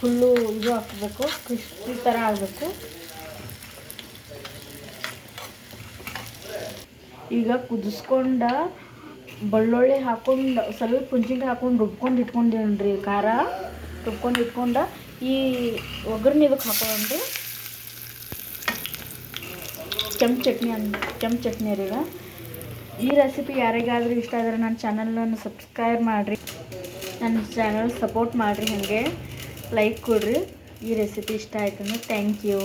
Full ಇದು ಹಾಕಬೇಕು, crispy ಥರ ಆಗಬೇಕು. ಈಗ ಕುದಿಸ್ಕೊಂಡ ಬೆಳ್ಳುಳ್ಳಿ ಹಾಕೊಂಡು, ಸ್ವಲ್ಪ ಹುಂಚಿಕಾಯಿ ಹಾಕೊಂಡು ರುಬ್ಕೊಂಡು ಇಟ್ಕೊಂಡಿನ್ರಿ, ಖಾರ. ರುಬ್ಕೊಂಡು ಇಟ್ಕೊಂಡ ಈ ಒಗ್ಗರಣೆ ಇದಕ್ಕೆ ಹಾಕೊಂಡು ಕೆಂಪು ಚಟ್ನಿ ಅನ್, ಕೆಂಪು ಚಟ್ನಿ ರೀ ಈಗ ಈ ರೆಸಿಪಿ ಯಾರಿಗಾದ್ರೂ ಇಷ್ಟ ಆದರೆ ನನ್ನ ಚಾನಲನ್ನು ಸಬ್ಸ್ಕ್ರೈಬ್ ಮಾಡಿರಿ. ನನ್ನ ಚಾನಲ್ ಸಪೋರ್ಟ್ ಮಾಡಿರಿ ಹಾಗೆ. ಲೈಕ್ ಕೊಡ್ರಿ ಈ ರೆಸಿಪಿ ಇಷ್ಟ ಆಯ್ತು ಅಂದ್ರೆ ಥ್ಯಾಂಕ್ ಯು